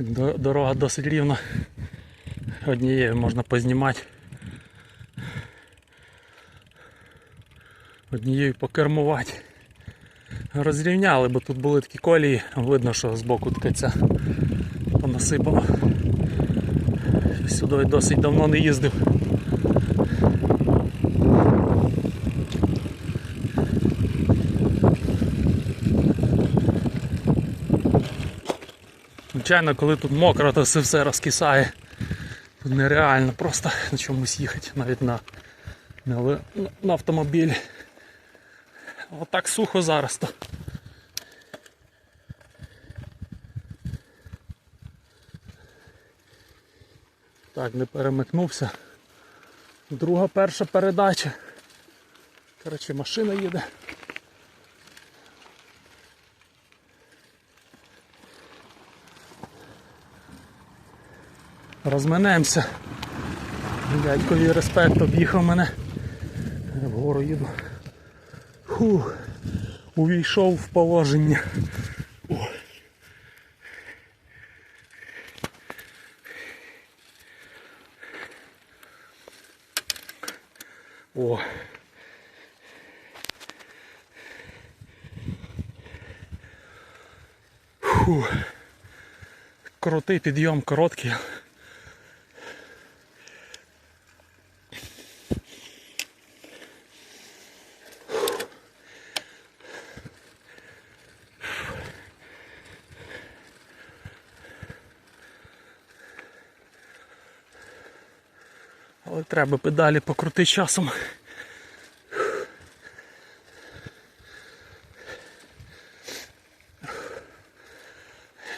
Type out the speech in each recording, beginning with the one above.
До- Дорога досить рівна. Однією можна познімати. Однією покермувати. Розрівняли, бо тут були такі колії, видно, що збоку така ця понасипала. Сюди досить давно не їздив. Звичайно, коли тут мокро, то все все розкисає. Тут нереально просто на чомусь їхати, навіть на, на, на автомобілі. Отак сухо зараз то. Так, не перемикнувся. Друга перша передача. Коротше, машина їде. Розминемося. Дядькові респект об'їхав мене. Вгору їду. Фух. Увійшов в положення. О. О. Фух. Крутий підйом, короткий. Але треба педалі покрути часом.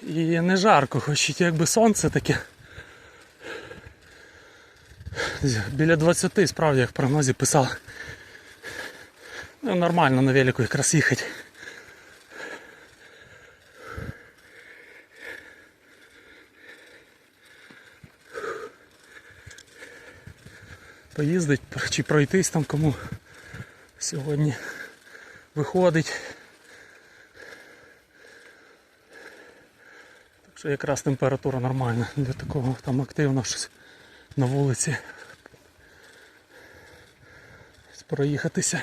І не жарко, хоч якби сонце таке. Біля 20 справді, як в прогнозі писав. Ну, нормально на велику якраз їхати. Поїздить чи пройтись там кому сьогодні виходить. Так що якраз температура нормальна для такого там активно щось на вулиці. Проїхатися.